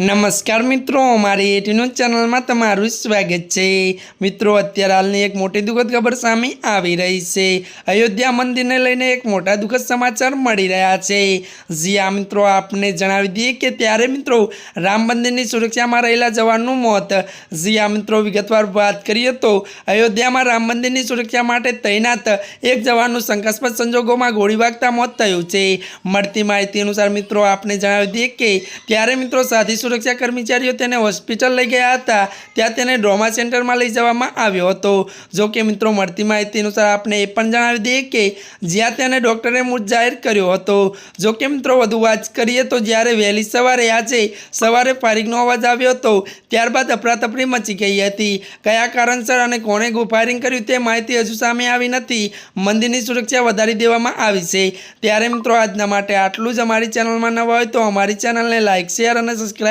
નમસ્કાર મિત્રો મારી એટીનું ચેનલમાં તમારું સ્વાગત છે. મિત્રો, અત્યારે હાલની એક મોટી દુઃખદ ખબર સામે આવી રહી છે. અયોધ્યા મંદિરને લઈને એક મોટા દુઃખદ સમાચાર મળી રહ્યા છે. જી આ મિત્રો, આપને જણાવી દઈએ કે ત્યારે, મિત્રો, રામ મંદિરની સુરક્ષામાં રહેલા જવાનનું મોત. જી આ મિત્રો, વિગતવાર વાત કરીએ તો, અયોધ્યામાં રામ મંદિરની સુરક્ષા માટે તૈનાત એક જવાનનું શંકાસ્પદ સંજોગોમાં ગોળી વાગતા મોત થયું છે. મળતી માહિતી અનુસાર, મિત્રો, આપને જણાવી દઈએ કે, ત્યારે, મિત્રો સાથી સુરક્ષા કર્મચારીઓ તેને હોસ્પિટલ લઈ ગયા હતા. ત્યાં તેને ડ્રોમા સેન્ટરમાં લઈ જવામાં આવ્યો હતો. જો કે મિત્રો, મળતી માહિતી અનુસાર આપણે એ પણ જણાવી દઈએ કે જ્યાં તેને ડૉક્ટરે મૃત જાહેર કર્યો હતો. જો કે મિત્રો, વધુ વાત કરીએ તો જ્યારે વહેલી સવારે, આજે સવારે ફાયરિંગનો અવાજ આવ્યો હતો, ત્યારબાદ અફરાતફરી મચી ગઈ હતી. કયા કારણસર અને કોણે ફાયરિંગ કર્યું તે માહિતી હજુ સામે આવી નથી. મંદિરની સુરક્ષા વધારી દેવામાં આવી છે. ત્યારે મિત્રો, આજના માટે આટલું જ. અમારી ચેનલમાં નવા હોય તો અમારી ચેનલને લાઇક શેર અને